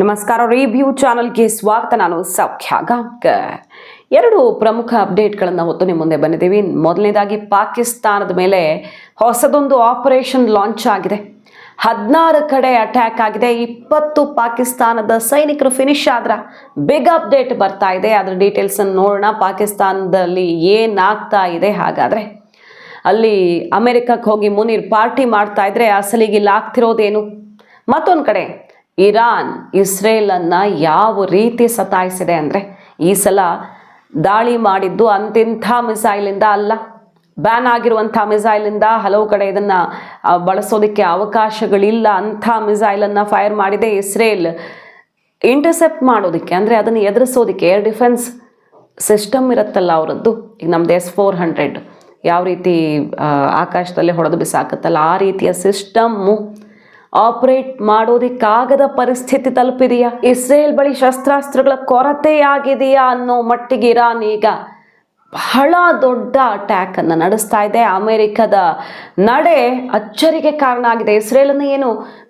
ನಮಸ್ಕಾರ ರಿವ್ಯೂ ಚಾನಲ್ಗೆ ಸ್ವಾಗತ. ನಾನು ಸೌಖ್ಯ ಗಾಂಕ ಎರಡು ಪ್ರಮುಖ ಅಪ್ಡೇಟ್ಗಳನ್ನು ಹೊತ್ತು ನಿಮ್ಮ ಮುಂದೆ ಬಂದಿದ್ದೀವಿ. ಮೊದಲನೇದಾಗಿ ಪಾಕಿಸ್ತಾನದ ಮೇಲೆ ಹೊಸದೊಂದು ಆಪರೇಷನ್ ಲಾಂಚ್ ಆಗಿದೆ. ಹದಿನಾರು ಕಡೆ ಅಟ್ಯಾಕ್ ಆಗಿದೆ. ಇಪ್ಪತ್ತು ಪಾಕಿಸ್ತಾನದ ಸೈನಿಕರು ಫಿನಿಶ್ ಆದ್ರ ಬಿಗ್ ಅಪ್ಡೇಟ್ ಬರ್ತಾ ಇದೆ. ಅದರ ಡೀಟೇಲ್ಸ್ ನೋಡೋಣ. ಪಾಕಿಸ್ತಾನದಲ್ಲಿ ಏನಾಗ್ತಾ ಇದೆ ಹಾಗಾದರೆ. ಅಲ್ಲಿ ಅಮೆರಿಕಕ್ಕೆ ಹೋಗಿ ಮುನೀರ್ ಪಾರ್ಟಿ ಮಾಡ್ತಾ ಇದ್ರೆ ಅಸಲಿಗೆ ಇಲ್ಲಿ ಆಗ್ತಿರೋದೇನು ಮತ್ತೊಂದು ಕಡೆ ಇರಾನ್ ಇಸ್ರೇಲನ್ನು ಯಾವ ರೀತಿ ಸತಾಯಿಸಿದೆ ಅಂದರೆ ಈ ಸಲ ದಾಳಿ ಮಾಡಿದ್ದು ಅಂತಿಂಥ ಮಿಸೈಲಿಂದ ಅಲ್ಲ. ಬ್ಯಾನ್ ಆಗಿರುವಂಥ ಮಿಸೈಲಿಂದ ಹಲವು ಕಡೆ ಇದನ್ನು ಬಳಸೋದಕ್ಕೆ ಅವಕಾಶಗಳಿಲ್ಲ ಅಂಥ ಮಿಸೈಲನ್ನು ಫೈರ್ ಮಾಡಿದೆ ಇಸ್ರೇಲ್. ಇಂಟರ್ಸೆಪ್ಟ್ ಮಾಡೋದಕ್ಕೆ ಅಂದರೆ ಅದನ್ನು ಎದುರಿಸೋದಕ್ಕೆ ಏರ್ ಡಿಫೆನ್ಸ್ ಸಿಸ್ಟಮ್ ಇರುತ್ತಲ್ಲ ಅವರದ್ದು. ಈಗ ನಮ್ದು ಎಸ್ ಫೋರ್ ಹಂಡ್ರೆಡ್. ಯಾವ ರೀತಿ ಆಕಾಶದಲ್ಲಿ ಹೊಡೆದು ಬಿಸಾಕತ್ತಲ್ಲ, ಆ ರೀತಿಯ ಸಿಸ್ಟಮ್ಮು ಆಪರೇಟ್ ಮಾಡೋದಕ್ಕಾಗದ ಪರಿಸ್ಥಿತಿ ತಲುಪಿದೆಯಾ? ಇಸ್ರೇಲ್ ಬಳಿ ಶಸ್ತ್ರಾಸ್ತ್ರಗಳ ಕೊರತೆಯಾಗಿದೆಯಾ ಅನ್ನೋ ಮಟ್ಟಿಗೆ ಇರಾನ್ ಈಗ ಬಹಳ ದೊಡ್ಡ ಅಟ್ಯಾಕ್ ಅನ್ನು ನಡೆಸ್ತಾ ಇದೆ. ಅಮೆರಿಕದ ನಡೆ ಅಚ್ಚರಿಗೆ ಕಾರಣ ಆಗಿದೆ. ಇಸ್ರೇಲನ್ನು ಏನು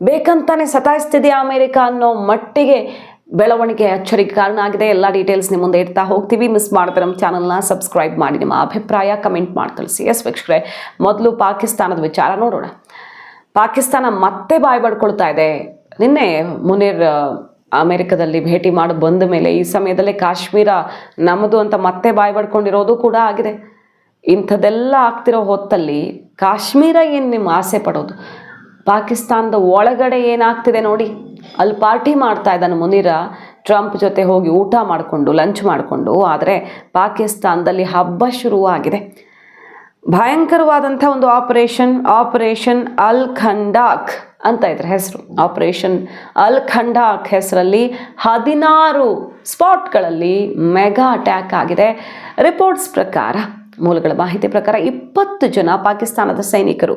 ಬೇಕಂತಾನೆ ಸತಾಯಿಸ್ತಿದೆಯಾ ಅಮೆರಿಕ ಅನ್ನೋ ಮಟ್ಟಿಗೆ ಬೆಳವಣಿಗೆ ಅಚ್ಚರಿಗೆ ಕಾರಣ ಆಗಿದೆ. ಎಲ್ಲ ಡೀಟೇಲ್ಸ್ ನಿಮ್ಮ ಮುಂದೆ ಇಡ್ತಾ ಹೋಗ್ತೀವಿ. ಮಿಸ್ ಮಾಡಿದ್ರೆ ನಮ್ಮ ಚಾನಲ್ನ ಸಬ್ಸ್ಕ್ರೈಬ್ ಮಾಡಿ. ನಿಮ್ಮ ಅಭಿಪ್ರಾಯ ಕಮೆಂಟ್ ಮಾಡಿ ತಿಳಿಸಿ ಎಸ್ ವೀಕ್ಷಕರೇ, ಮೊದಲು ಪಾಕಿಸ್ತಾನದ ವಿಚಾರ ನೋಡೋಣ. ಪಾಕಿಸ್ತಾನ ಮತ್ತೆ ಬಾಯ್ ಬಡ್ಕೊಳ್ತಾ ಇದೆ. ನಿನ್ನೆ ಮುನೀರ್ ಅಮೆರಿಕದಲ್ಲಿ ಭೇಟಿ ಮಾಡಿ ಬಂದ ಮೇಲೆ ಈ ಸಮಯದಲ್ಲಿ ಕಾಶ್ಮೀರ ನಮ್ಮದು ಅಂತ ಮತ್ತೆ ಬಾಯ್ ಬಡ್ಕೊಂಡಿರೋದು ಕೂಡ ಆಗಿದೆ. ಇಂಥದ್ದೆಲ್ಲ ಆಗ್ತಿರೋ ಹೊತ್ತಲ್ಲಿ ಕಾಶ್ಮೀರ ಏನು ನಿಮ್ಮ ಆಸೆ ಪಡೋದು? ಪಾಕಿಸ್ತಾನದ ಒಳಗಡೆ ಏನಾಗ್ತಿದೆ ನೋಡಿ. ಅಲ್ಲಿ ಪಾರ್ಟಿ ಮಾಡ್ತಾ ಇದ್ದಾನೆ ಮುನೀರ. ಟ್ರಂಪ್ ಜೊತೆ ಹೋಗಿ ಊಟ ಮಾಡಿಕೊಂಡು, ಲಂಚ್ ಮಾಡಿಕೊಂಡು, ಆದರೆ ಪಾಕಿಸ್ತಾನದಲ್ಲಿ ಹಬ್ಬ ಶುರುವಾಗಿದೆ. ಭಯಂಕರವಾದಂಥ ಒಂದು ಆಪರೇಷನ್ ಆಪರೇಷನ್ ಅಲ್ ಖಂಡಾಕ್ ಅಂತ ಇದ್ರ ಹೆಸರು. ಆಪರೇಷನ್ ಅಲ್ ಖಂಡಾಕ್ ಹೆಸರಲ್ಲಿ ಹದಿನಾರು ಸ್ಪಾಟ್ಗಳಲ್ಲಿ ಮೆಗಾ ಅಟ್ಯಾಕ್ ಆಗಿದೆ. ರಿಪೋರ್ಟ್ಸ್ ಪ್ರಕಾರ, ಮೂಲಗಳ ಮಾಹಿತಿ ಪ್ರಕಾರ ಇಪ್ಪತ್ತು ಜನ ಪಾಕಿಸ್ತಾನದ ಸೈನಿಕರು.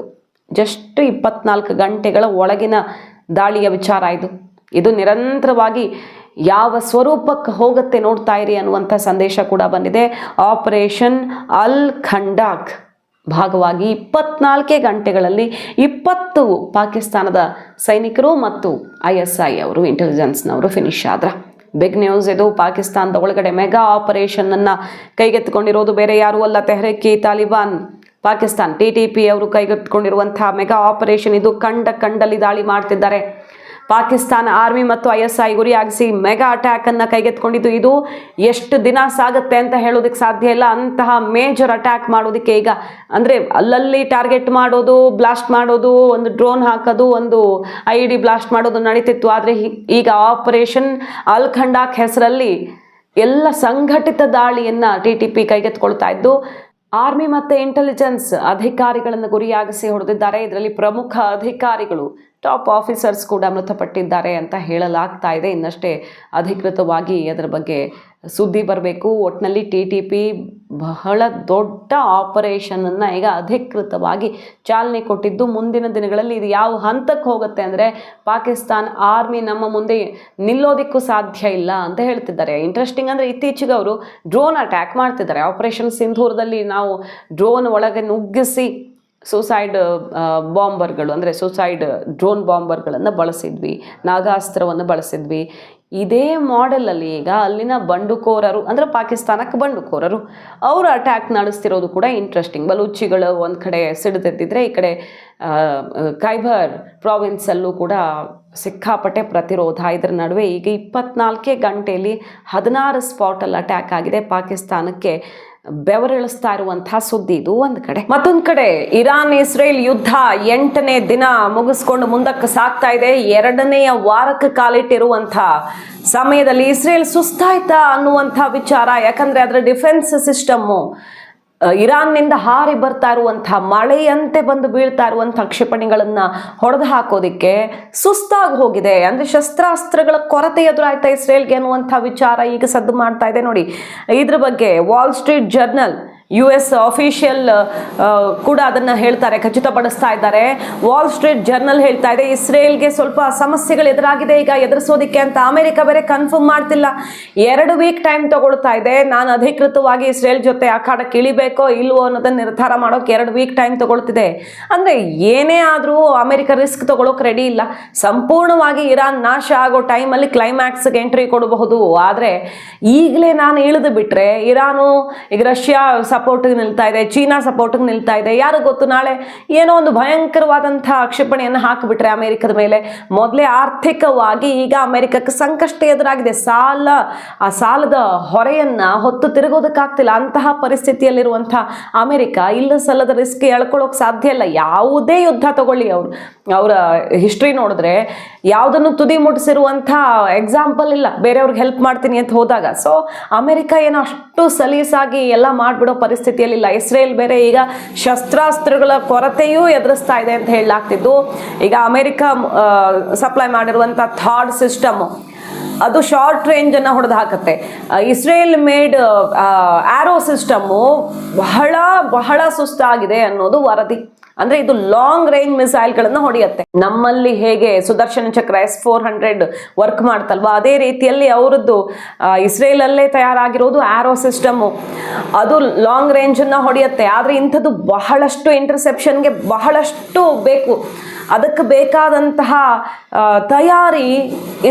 ಜಸ್ಟ್ ಇಪ್ಪತ್ನಾಲ್ಕು ಗಂಟೆಗಳ ಒಳಗಿನ ದಾಳಿಯ ವಿಚಾರ ಇದು. ಇದು ನಿರಂತರವಾಗಿ ಯಾವ ಸ್ವರೂಪಕ್ಕೆ ಹೋಗುತ್ತೆ ನೋಡ್ತಾ ಇರಿ ಅನ್ನುವಂಥ ಸಂದೇಶ ಕೂಡ ಬಂದಿದೆ. ಆಪರೇಷನ್ ಅಲ್ ಖಂಡಾಕ್. ಭಾಗವಾಗಿ ಇಪ್ಪತ್ನಾಲ್ಕೇ ಗಂಟೆಗಳಲ್ಲಿ ಇಪ್ಪತ್ತು ಪಾಕಿಸ್ತಾನದ ಸೈನಿಕರು ಮತ್ತು ಐ ಎಸ್ ಐ ಅವರು ಇಂಟೆಲಿಜೆನ್ಸ್ನವರು ಫಿನಿಶ್ ಆದ್ರ. ಬಿಗ್ ನ್ಯೂಸ್ ಇದು, ಪಾಕಿಸ್ತಾನದ ಒಳಗಡೆ ಮೆಗಾ ಆಪರೇಷನ್ ಅನ್ನ ಕೈಗೆತ್ತಿಕೊಂಡಿರೋದು ಬೇರೆ ಯಾರೂ ಅಲ್ಲ, Tehrik-i Taliban. Pakistan T T P ಅವರು ಕೈಗೆತ್ತಿಕೊಂಡಿರುವಂತಹ ಮೆಗಾ ಆಪರೇಷನ್ ಇದು ಕಂಡ ಕಂಡಲ್ಲಿ ದಾಳಿ ಮಾಡ್ತಿದ್ದಾರೆ. ಪಾಕಿಸ್ತಾನ ಆರ್ಮಿ ಮತ್ತು ಐ ಎಸ್ ಐ ಗುರಿಯಾಗಿಸಿ ಮೆಗಾ ಅಟ್ಯಾಕ್ ಅನ್ನ ಕೈಗೆತ್ಕೊಂಡಿದ್ದು ಇದು ಎಷ್ಟು ದಿನ ಸಾಗುತ್ತೆ ಅಂತ ಹೇಳೋದಕ್ಕೆ ಸಾಧ್ಯ ಇಲ್ಲ. ಅಂತಹ ಮೇಜರ್ ಅಟ್ಯಾಕ್ ಮಾಡೋದಕ್ಕೆ ಈಗ ಅಂದರೆ ಅಲ್ಲಲ್ಲಿ ಟಾರ್ಗೆಟ್ ಮಾಡೋದು, ಬ್ಲಾಸ್ಟ್ ಮಾಡೋದು, ಒಂದು ಡ್ರೋನ್ ಹಾಕೋದು, ಒಂದು ಐ ಡಿ ಬ್ಲಾಸ್ಟ್ ಮಾಡೋದು ನಡೀತಿತ್ತು. ಆದರೆ ಈಗ ಆಪರೇಷನ್ ಅಲ್ ಖಂಡಾಕ್ ಹೆಸರಲ್ಲಿ ಎಲ್ಲ ಸಂಘಟಿತ ದಾಳಿಯನ್ನ ಟಿ ಟಿ ಪಿ ಕೈಗೆತ್ಕೊಳ್ತಾ ಇದ್ದು, ಆರ್ಮಿ ಮತ್ತು ಇಂಟೆಲಿಜೆನ್ಸ್ ಅಧಿಕಾರಿಗಳನ್ನು ಗುರಿಯಾಗಿಸಿ ಹೊಡೆದಿದ್ದಾರೆ. ಇದರಲ್ಲಿ ಪ್ರಮುಖ ಅಧಿಕಾರಿಗಳು ಟಾಪ್ ಆಫೀಸರ್ಸ್ ಕೂಡ ಮೃತಪಟ್ಟಿದ್ದಾರೆ ಅಂತ ಹೇಳಲಾಗ್ತಾ ಇದೆ. ಇನ್ನಷ್ಟೇ ಅಧಿಕೃತವಾಗಿ ಅದರ ಬಗ್ಗೆ ಸುದ್ದಿ ಬರಬೇಕು. ಒಟ್ಟಿನಲ್ಲಿ ಟಿ ಟಿ ಪಿ ಬಹಳ ದೊಡ್ಡ ಆಪರೇಷನನ್ನು ಈಗ ಅಧಿಕೃತವಾಗಿ ಚಾಲನೆ ಕೊಟ್ಟಿದ್ದು. ಮುಂದಿನ ದಿನಗಳಲ್ಲಿ ಇದು ಯಾವ ಹಂತಕ್ಕೆ ಹೋಗುತ್ತೆ ಅಂದರೆ ಪಾಕಿಸ್ತಾನ್ ಆರ್ಮಿ ನಮ್ಮ ಮುಂದೆ ನಿಲ್ಲೋದಕ್ಕೂ ಸಾಧ್ಯ ಇಲ್ಲ ಅಂತ ಹೇಳ್ತಿದ್ದಾರೆ. ಇಂಟ್ರೆಸ್ಟಿಂಗ್ ಅಂದರೆ ಇತ್ತೀಚೆಗೆ ಅವರು ಡ್ರೋನ್ ಅಟ್ಯಾಕ್ ಮಾಡ್ತಿದ್ದಾರೆ. ಆಪರೇಷನ್ ಸಿಂಧೂರದಲ್ಲಿ ನಾವು ಡ್ರೋನ್ ಒಳಗೆ ನುಗ್ಗಿಸಿ ಸೂಸೈಡ್ ಬಾಂಬರ್ಗಳು, ಅಂದರೆ ಸೂಸೈಡ್ ಡ್ರೋನ್ ಬಾಂಬರ್ಗಳನ್ನು ಬಳಸಿದ್ವಿ, ನಾಗಾಸ್ತ್ರವನ್ನು ಬಳಸಿದ್ವಿ. ಇದೇ ಮಾಡೆಲಲ್ಲಿ ಈಗ ಅಲ್ಲಿನ ಬಂಡುಕೋರರು, ಅಂದರೆ ಪಾಕಿಸ್ತಾನಕ್ಕೆ ಬಂಡುಕೋರರು, ಅವರು ಅಟ್ಯಾಕ್ ನಡೆಸ್ತಿರೋದು ಕೂಡ ಇಂಟ್ರೆಸ್ಟಿಂಗ್ ಬಲೂಚಿಗಳು ಒಂದು ಕಡೆ ಸಿಡಿದೆದ್ದಿದ್ರೆ, ಈ ಕಡೆ ಖೈಬರ್ ಪ್ರಾವಿನ್ಸಲ್ಲೂ ಕೂಡ ಸಿಕ್ಕಾಪಟ್ಟೆ ಪ್ರತಿರೋಧ. ಇದರ ನಡುವೆ ಈಗ ಇಪ್ಪತ್ನಾಲ್ಕೇ ಗಂಟೆಯಲ್ಲಿ ಹದಿನಾರು ಸ್ಪಾಟಲ್ಲಿ ಅಟ್ಯಾಕ್ ಆಗಿದೆ ಪಾಕಿಸ್ತಾನಕ್ಕೆ. ಬೆವರಿಳಿಸ್ತಾ ಇರುವಂತಹ ಸುದ್ದಿ ಇದು ಒಂದು ಕಡೆ. ಮತ್ತೊಂದು ಕಡೆ, ಇರಾನ್ ಇಸ್ರೇಲ್ ಯುದ್ಧ ಎಂಟನೇ ದಿನ ಮುಗಿಸ್ಕೊಂಡು ಮುಂದಕ್ಕೆ ಸಾಗ್ತಾ ಇದೆ. ಎರಡನೆಯ ವಾರಕ್ಕೆ ಕಾಲಿಟ್ಟಿರುವಂತಹ ಸಮಯದಲ್ಲಿ ಇಸ್ರೇಲ್ ಸುಸ್ತಾಯ್ತಾ ಅನ್ನುವಂಥ ವಿಚಾರ. ಯಾಕಂದ್ರೆ ಅದರ ಡಿಫೆನ್ಸ್ ಸಿಸ್ಟಮ್ಮು ಇರಾನ್ನಿಂದ ಹಾರಿ ಬರ್ತಾ ಇರುವಂತಹ ಮಳೆಯಂತೆ ಬಂದು ಬೀಳ್ತಾ ಇರುವಂತಹ ಕ್ಷಿಪಣಿಗಳನ್ನು ಹೊಡೆದು ಹಾಕೋದಿಕ್ಕೆ ಸುಸ್ತಾಗಿ ಹೋಗಿದೆ. ಅಂದರೆ ಶಸ್ತ್ರಾಸ್ತ್ರಗಳ ಕೊರತೆ ಎದುರಾಯ್ತಾ ಇಸ್ರೇಲ್ಗೆ ಅನ್ನುವಂಥ ವಿಚಾರ ಈಗ ಸದ್ದು ಮಾಡ್ತಾ ಇದೆ ನೋಡಿ. ಇದ್ರ ಬಗ್ಗೆ Wall Street Journal U S official ಕೂಡ ಅದನ್ನು ಹೇಳ್ತಾರೆ, ಖಚಿತಪಡಿಸ್ತಾ ಇದ್ದಾರೆ. ವಾಲ್ ಸ್ಟ್ರೀಟ್ ಜರ್ನಲ್ ಹೇಳ್ತಾ ಇದೆ, ಇಸ್ರೇಲ್ಗೆ ಸ್ವಲ್ಪ ಸಮಸ್ಯೆಗಳು ಎದುರಾಗಿದೆ. ಈಗ ಎದುರಿಸೋದಿಕ್ಕೆ ಅಂತ ಅಮೆರಿಕ ಬೇರೆ ಕನ್ಫರ್ಮ್ ಮಾಡ್ತಿಲ್ಲ. ಎರಡು ವೀಕ್ ಟೈಮ್ ತಗೊಳ್ತಾ ಇದೆ. ನಾನು ಅಧಿಕೃತವಾಗಿ ಇಸ್ರೇಲ್ ಜೊತೆ ಅಖಾಡಕ್ಕೆ ಇಳಿಬೇಕೋ ಇಲ್ವೋ ಅನ್ನೋದನ್ನು ನಿರ್ಧಾರ ಮಾಡೋಕೆ ಎರಡು ವೀಕ್ ಟೈಮ್ ತಗೊಳ್ತಿದೆ. ಅಂದರೆ ಏನೇ ಆದರೂ ಅಮೆರಿಕ ರಿಸ್ಕ್ ತಗೊಳ್ಳೋಕೆ ರೆಡಿ ಇಲ್ಲ. ಸಂಪೂರ್ಣವಾಗಿ ಇರಾನ್ ನಾಶ ಆಗೋ ಟೈಮಲ್ಲಿ ಕ್ಲೈಮ್ಯಾಕ್ಸ್ಗೆ ಎಂಟ್ರಿ ಕೊಡಬಹುದು. ಆದರೆ ಈಗಲೇ ನಾನು ಇಳಿದು ಬಿಟ್ರೆ ಇರಾನು, ಈಗ ರಷ್ಯಾ ಸಪೋರ್ಟ್ಗೆ ನಿಲ್ತಾ ಇದೆ, ಚೀನಾ ಸಪೋರ್ಟ್ಗೆ ನಿಲ್ತಾ ಇದೆ, ಯಾರು ಗೊತ್ತು? ನಾಳೆ ಏನೋ ಒಂದು ಭಯಂಕರವಾದಂತಹ ಆಕ್ಷೇಪಣೆಯನ್ನು ಹಾಕಿಬಿಟ್ರೆ ಅಮೆರಿಕದ ಮೇಲೆ. ಮೊದಲೇ ಆರ್ಥಿಕವಾಗಿ ಈಗ ಅಮೆರಿಕಕ್ಕೆ ಸಂಕಷ್ಟ ಎದುರಾಗಿದೆ. ಸಾಲ, ಆ ಸಾಲದ ಹೊರೆಯನ್ನ ಹೊತ್ತು ತಿರುಗೋದಕ್ಕಾಗ್ತಿಲ್ಲ. ಅಂತಹ ಪರಿಸ್ಥಿತಿಯಲ್ಲಿರುವಂತಹ ಅಮೆರಿಕ ಇಲ್ಲ ಸಲ್ಲದ ರಿಸ್ಕ್ ಎಳ್ಕೊಳ್ಳೋಕೆ ಸಾಧ್ಯ ಇಲ್ಲ. ಯಾವುದೇ ಯುದ್ಧ ತಗೊಳ್ಳಿ ಅವರು. ಅವರ ಹಿಸ್ಟ್ರಿ ನೋಡಿದ್ರೆ ಯಾವುದನ್ನು ತುದಿ ಮುಟ್ಟಿಸಿರುವಂತಹ ಎಕ್ಸಾಂಪಲ್ ಇಲ್ಲ. ಬೇರೆಯವ್ರಿಗೆ ಹೆಲ್ಪ್ ಮಾಡ್ತೀನಿ ಅಂತ ಹೋದಾಗ. ಸೊ ಅಮೆರಿಕ ಏನೋ ಅಷ್ಟು ಸಲೀಸಾಗಿ ಎಲ್ಲ ಮಾಡಿಬಿಡೋ ಪರಿಸ್ಥಿತಿಯಲ್ಲಿಲ್ಲ. ಇಸ್ರೇಲ್ ಬೇರೆ ಈಗ ಶಸ್ತ್ರಾಸ್ತ್ರಗಳ ಕೊರತೆಯೂ ಎದುರಿಸ್ತಾ ಇದೆ ಅಂತ ಹೇಳಲಾಗ್ತಿದ್ದು. ಈಗ ಅಮೆರಿಕ ಸಪ್ಲೈ ಮಾಡಿರುವಂಥ ಥಾಡ್ ಸಿಸ್ಟಮ್ ಅದು ಶಾರ್ಟ್ ರೇಂಜ್ ಅನ್ನ ಹೊಡೆದು ಹಾಕುತ್ತೆ. ಇಸ್ರೇಲ್ ಮೇಡ್ ಆರೋ ಸಿಸ್ಟಮು ಬಹಳ ಬಹಳ ಸುಸ್ತಾಗಿದೆ ಅನ್ನೋದು ವರದಿ. ಅಂದ್ರೆ ಇದು ಲಾಂಗ್ ರೇಂಜ್ ಮಿಸೈಲ್ಗಳನ್ನ ಹೊಡೆಯುತ್ತೆ. ನಮ್ಮಲ್ಲಿ ಹೇಗೆ Sudarshana Chakra S four hundred work ಮಾಡ್ತಲ್ವಾ? ಅದೇ ರೀತಿಯಲ್ಲಿ ಅವರದ್ದು ಇಸ್ರೇಲ್ ಅಲ್ಲೇ ತಯಾರಾಗಿರೋದು ಆರೋ ಸಿಸ್ಟಮ್ ಅದು ಲಾಂಗ್ ರೇಂಜ್ ಅನ್ನ ಹೊಡೆಯುತ್ತೆ. ಆದ್ರೆ ಇಂಥದ್ದು ಬಹಳಷ್ಟು ಇಂಟರ್ಸೆಪ್ಷನ್ಗೆ ಬಹಳಷ್ಟು ಬೇಕು. ಅದಕ್ಕೆ ಬೇಕಾದಂತಹ ತಯಾರಿ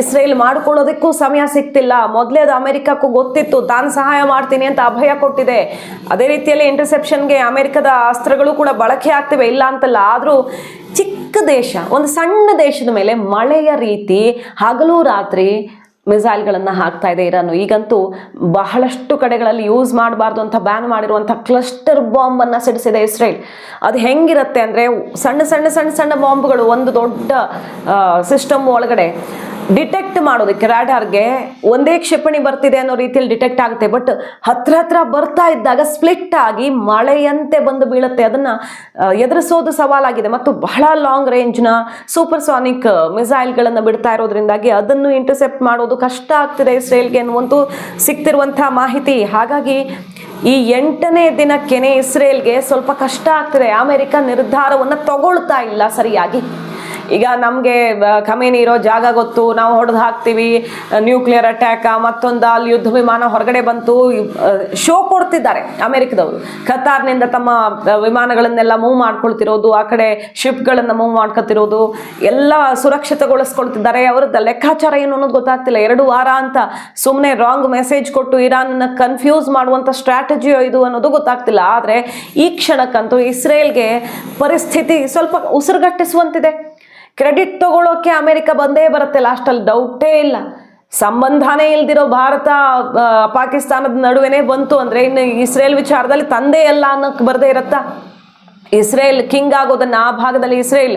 ಇಸ್ರೇಲ್ ಮಾಡ್ಕೊಳ್ಳೋದಕ್ಕೂ ಸಮಯ ಸಿಗ್ತಿಲ್ಲ ಮೊದಲೇ ಅದು ಅಮೆರಿಕಕ್ಕೂ ಗೊತ್ತಿತ್ತು, ತಾನು ಸಹಾಯ ಮಾಡ್ತೀನಿ ಅಂತ ಅಭಯ ಕೊಟ್ಟಿದೆ. ಅದೇ ರೀತಿಯಲ್ಲಿ ಇಂಟರ್ಸೆಪ್ಷನ್ಗೆ ಅಮೆರಿಕದ ಅಸ್ತ್ರಗಳು ಕೂಡ ಬಳಕೆ ಆಗ್ತಿವೆ, ಇಲ್ಲ ಅಂತಲ್ಲ. ಆದರೂ ಚಿಕ್ಕ ದೇಶ, ಒಂದು ಸಣ್ಣ ದೇಶದ ಮೇಲೆ ಮಳೆಯ ರೀತಿ ಹಗಲು ರಾತ್ರಿ ಮಿಸೈಲ್ಗಳನ್ನು ಹಾಕ್ತಾ ಇದೆ ಇರಾನು ಈಗಂತೂ ಬಹಳಷ್ಟು ಕಡೆಗಳಲ್ಲಿ ಯೂಸ್ ಮಾಡಬಾರ್ದು ಅಂತ ಬ್ಯಾನ್ ಮಾಡಿರುವಂಥ ಕ್ಲಸ್ಟರ್ ಬಾಂಬನ್ನು ಸಿಡಿಸಿದೆ ಇಸ್ರೇಲ್. ಅದು ಹೆಂಗಿರುತ್ತೆ ಅಂದರೆ ಸಣ್ಣ ಸಣ್ಣ ಸಣ್ಣ ಸಣ್ಣ ಬಾಂಬ್ಗಳು, ಒಂದು ದೊಡ್ಡ ಸಿಸ್ಟಮ್ ಒಳಗಡೆ ಡಿಟೆಕ್ಟ್ ಮಾಡೋದಕ್ಕೆ ರಾಡಾರ್ಗೆ ಒಂದೇ ಕ್ಷಿಪಣಿ ಬರ್ತಿದೆ ಅನ್ನೋ ರೀತಿಯಲ್ಲಿ ಡಿಟೆಕ್ಟ್ ಆಗುತ್ತೆ. ಬಟ್ ಹತ್ರ ಹತ್ರ ಬರ್ತಾ ಇದ್ದಾಗ ಸ್ಪ್ಲಿಟ್ ಆಗಿ ಮಳೆಯಂತೆ ಬಂದು ಬೀಳುತ್ತೆ. ಅದನ್ನ ಎದುರಿಸೋದು ಸವಾಲಾಗಿದೆ. ಮತ್ತು ಬಹಳ ಲಾಂಗ್ ರೇಂಜ್ನ ಸೂಪರ್ ಸಾನಿಕ್ ಮಿಸೈಲ್ಗಳನ್ನು ಬಿಡ್ತಾ ಇರೋದ್ರಿಂದಾಗಿ ಅದನ್ನು ಇಂಟರ್ಸೆಪ್ಟ್ ಮಾಡೋದು ಕಷ್ಟ ಆಗ್ತಿದೆ ಇಸ್ರೇಲ್ಗೆ ಅನ್ನುವಂತೂ ಸಿಗ್ತಿರುವಂಥ ಮಾಹಿತಿ. ಹಾಗಾಗಿ ಈ ಎಂಟನೇ ದಿನಕ್ಕೇನೆ ಇಸ್ರೇಲ್ಗೆ ಸ್ವಲ್ಪ ಕಷ್ಟ ಆಗ್ತಿದೆ. ಅಮೆರಿಕ ನಿರ್ಧಾರವನ್ನು ತಗೊಳ್ತಾ ಇಲ್ಲ ಸರಿಯಾಗಿ. ಈಗ ನಮಗೆ ಖಮೇನಿ ಇರೋ ಜಾಗ ಗೊತ್ತು, ನಾವು ಹೊಡೆದು ಹಾಕ್ತೀವಿ ನ್ಯೂಕ್ಲಿಯರ್ ಅಟ್ಯಾಕ್ ಮತ್ತೊಂದು ಅಲ್ಲಿ ಯುದ್ಧ ವಿಮಾನ ಹೊರಗಡೆ ಬಂತು ಶೋ ಕೊಡ್ತಿದ್ದಾರೆ ಅಮೆರಿಕದವರು. ಕತಾರ್ನಿಂದ ತಮ್ಮ ವಿಮಾನಗಳನ್ನೆಲ್ಲ ಮೂವ್ ಮಾಡ್ಕೊಳ್ತಿರೋದು, ಆ ಕಡೆ ಶಿಪ್ಗಳನ್ನು ಮೂವ್ ಮಾಡ್ಕೊತಿರೋದು ಎಲ್ಲ ಸುರಕ್ಷಿತಗೊಳಿಸ್ಕೊಳ್ತಿದ್ದಾರೆ. ಅವರದ್ದು ಲೆಕ್ಕಾಚಾರ ಏನು ಅನ್ನೋದು ಗೊತ್ತಾಗ್ತಿಲ್ಲ. ಎರಡು ವಾರ ಅಂತ ಸುಮ್ಮನೆ ರಾಂಗ್ ಮೆಸೇಜ್ ಕೊಟ್ಟು ಇರಾನ್ನ ಕನ್ಫ್ಯೂಸ್ ಮಾಡುವಂಥ ಸ್ಟ್ರಾಟಜಿಯೋ ಇದು ಅನ್ನೋದು ಗೊತ್ತಾಗ್ತಿಲ್ಲ. ಆದರೆ ಈ ಕ್ಷಣಕ್ಕಂತೂ ಇಸ್ರೇಲ್ಗೆ ಪರಿಸ್ಥಿತಿ ಸ್ವಲ್ಪ ಉಸಿರುಗಟ್ಟಿಸುವಂತಿದೆ. ಕ್ರೆಡಿಟ್ ತಗೊಳ್ಳೋಕೆ ಅಮೆರಿಕ ಬಂದೇ ಬರುತ್ತೆ. ಲಾಸ್ಟಲ್ಲಿ ಡೌಟೇ ಇಲ್ಲ. ಸಂಬಂಧನೇ ಇಲ್ದಿರೋ ಭಾರತ ಪಾಕಿಸ್ತಾನದ ನಡುವೆನೇ ಬಂತು ಅಂದ್ರೆ ಇನ್ನು ಇಸ್ರೇಲ್ ವಿಚಾರದಲ್ಲಿ ತಂದೆ ಎಲ್ಲ ಅನ್ನೋಕ್ಕೆ ಬರದೇ ಇರತ್ತಾ? ಇಸ್ರೇಲ್ ಕಿಂಗ್ ಆಗೋದನ್ನ ಆ ಭಾಗದಲ್ಲಿ ಇಸ್ರೇಲ್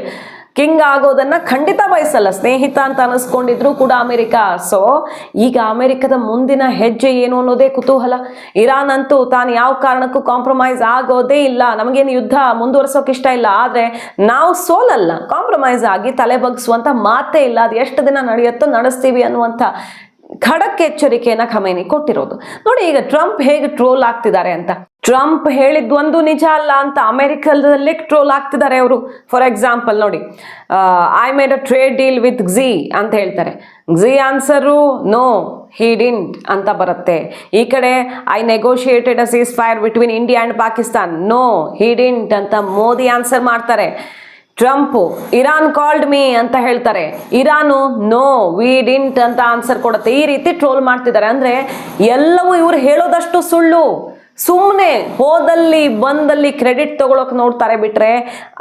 ಕಿಂಗ್ ಆಗೋದನ್ನ ಖಂಡಿತ ಬಯಸಲ್ಲ. ಸ್ನೇಹಿತ ಅಂತ ಅನಿಸ್ಕೊಂಡಿದ್ರು ಕೂಡ ಅಮೆರಿಕ. ಸೊ ಈಗ ಅಮೆರಿಕದ ಮುಂದಿನ ಹೆಜ್ಜೆ ಏನು ಅನ್ನೋದೇ ಕುತೂಹಲ. ಇರಾನ್ ಅಂತೂ ತಾನು ಯಾವ ಕಾರಣಕ್ಕೂ ಕಾಂಪ್ರಮೈಸ್ ಆಗೋದೇ ಇಲ್ಲ. ನಮಗೇನು ಯುದ್ಧ ಮುಂದುವರ್ಸೋಕೆ ಇಷ್ಟ ಇಲ್ಲ. ಆದ್ರೆ ನಾವು ಸೋಲಲ್ಲ. ಕಾಂಪ್ರಮೈಸ್ ಆಗಿ ತಲೆ ಬಗ್ಸುವಂತ ಮಾತೇ ಇಲ್ಲ. ಅದು ಎಷ್ಟು ದಿನ ನಡೆಯುತ್ತೋ ನಡೆಸ್ತೀವಿ ಅನ್ನುವಂಥ ಖಡಕ್ ಎಚ್ಚರಿಕೆಯನ್ನ ಖಮೇನಿ ಕೊಟ್ಟಿರೋದು. ನೋಡಿ ಈಗ ಟ್ರಂಪ್ ಹೇಗೆ ಟ್ರೋಲ್ ಆಗ್ತಿದ್ದಾರೆ ಅಂತ. ಟ್ರಂಪ್ ಹೇಳಿದ್ದು ಒಂದು ನಿಜ ಅಲ್ಲ ಅಂತ ಅಮೆರಿಕದಲ್ಲಿ ಟ್ರೋಲ್ ಆಗ್ತಿದ್ದಾರೆ ಅವರು. ಫಾರ್ ಎಕ್ಸಾಂಪಲ್ ನೋಡಿ I made a trade deal with Xi ಅಂತ ಹೇಳ್ತಾರೆ. ಝಿ ಆನ್ಸರು ನೋ ಹಿ ಅಂತ ಬರುತ್ತೆ. ಈ ಕಡೆ I negotiated a ceasefire between India and Pakistan no he didn't ಅಂತ ಮೋದಿ ಆನ್ಸರ್ ಮಾಡ್ತಾರೆ. ಟ್ರಂಪ್, ಇರಾನ್ ಕಾಲ್ಡ್ ಮೀ ಅಂತ ಹೇಳ್ತಾರೆ. ಇರಾನು, ನೋ, ವಿ ಡಿಂಟ್ ಅಂತ ಆನ್ಸರ್ ಕೊಡುತ್ತೆ. ಈ ರೀತಿ ಟ್ರೋಲ್ ಮಾಡ್ತಿದ್ದಾರೆ. ಅಂದ್ರೆ ಎಲ್ಲವೂ ಇವ್ರು ಹೇಳೋದಷ್ಟು ಸುಳ್ಳು. ಸುಮ್ಮನೆ ಹೋದಲ್ಲಿ, ಬಂದಲ್ಲಿ ಕ್ರೆಡಿಟ್ ತಗೊಳಕ್ ನೋಡ್ತಾರೆ ಬಿಟ್ರೆ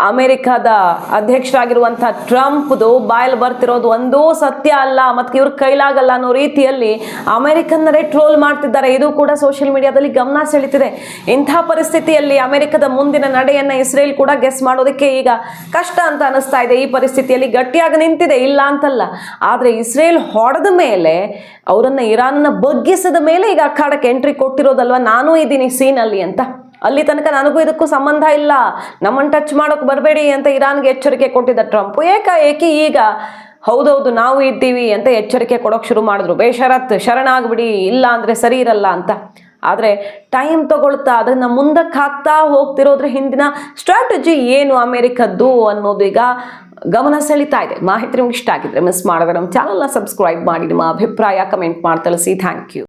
ಅಮೆರಿಕದ ಅಧ್ಯಕ್ಷರಾಗಿರುವಂಥ ಟ್ರಂಪ್ದು ಬಾಯಲ್ಲಿ ಬರ್ತಿರೋದು ಒಂದೂ ಸತ್ಯ ಅಲ್ಲ, ಮತ್ತು ಇವ್ರ ಕೈಲಾಗಲ್ಲ ಅನ್ನೋ ರೀತಿಯಲ್ಲಿ ಅಮೆರಿಕನ್ನರೇ ಟ್ರೋಲ್ ಮಾಡ್ತಿದ್ದಾರೆ. ಇದು ಕೂಡ ಸೋಷಿಯಲ್ ಮೀಡಿಯಾದಲ್ಲಿ ಗಮನ ಸೆಳೀತಿದೆ. ಇಂಥ ಪರಿಸ್ಥಿತಿಯಲ್ಲಿ ಅಮೆರಿಕದ ಮುಂದಿನ ನಡೆಯನ್ನ ಇಸ್ರೇಲ್ ಕೂಡ ಗೆಸ್ ಮಾಡೋದಕ್ಕೆ ಈಗ ಕಷ್ಟ ಅಂತ ಅನಿಸ್ತಾ ಇದೆ. ಈ ಪರಿಸ್ಥಿತಿಯಲ್ಲಿ ಗಟ್ಟಿಯಾಗಿ ನಿಂತಿದೆ, ಇಲ್ಲ ಅಂತಲ್ಲ. ಆದ್ರೆ ಇಸ್ರೇಲ್ ಹೊಡೆದ ಮೇಲೆ, ಅವರನ್ನ ಇರಾನ್ನ ಬಗ್ಗಿಸಿದ ಮೇಲೆ ಈಗ ಅಖಾಡಕ್ಕೆ ಎಂಟ್ರಿ ಕೊಟ್ಟಿರೋದಲ್ವಾ? ನಾನೂ ಇದ್ದೀನಿ ಸೀನಲ್ಲಿ ಅಂತ. ಅಲ್ಲಿ ತನಕ ನನಗೂ ಇದಕ್ಕೂ ಸಂಬಂಧ ಇಲ್ಲ. ನಮ್ಮನ್ನು ಟಚ್ ಮಾಡೋಕೆ ಬರಬೇಡಿ ಅಂತ ಇರಾನ್ಗೆ ಎಚ್ಚರಿಕೆ ಕೊಟ್ಟಿದ್ದ ಟ್ರಂಪ್. ಏಕಾಏಕಿ ಈಗ, ಹೌದೌದು ನಾವು ಇದ್ದೀವಿ ಅಂತ ಎಚ್ಚರಿಕೆ ಕೊಡೋಕೆ ಶುರು ಮಾಡಿದ್ರು. ಬೇಷರತ್ ಶರಣಾಗ್ಬಿಡಿ ಇಲ್ಲ ಅಂದರೆ ಸರಿ ಇರಲ್ಲ ಅಂತ. ಆದರೆ ಟೈಮ್ ತಗೊಳ್ತಾ ಅದನ್ನು ಮುಂದಕ್ಕೆ ಹಾಕ್ತಾ ಹೋಗ್ತಿರೋದ್ರ ಹಿಂದಿನ ಸ್ಟ್ರಾಟಜಿ ಏನು ಅಮೆರಿಕದ್ದು ಅನ್ನೋದು ಈಗ ಗಮನ ಸೆಳಿತಾ ಇದೆ. ಮಾಹಿತಿ ನಿಮ್ಗೆ ಇಷ್ಟ ಆಗಿದ್ರೆ ಮಿಸ್ ಮಾಡಿದ್ರೆ ನಮ್ಮ ಚಾನಲ್ನ ಸಬ್ಸ್ಕ್ರೈಬ್ ಮಾಡಿ. ನಿಮ್ಮ ಅಭಿಪ್ರಾಯ ಕಮೆಂಟ್ ಮಾಡಿ ತಿಳಿಸಿ ಥ್ಯಾಂಕ್ ಯು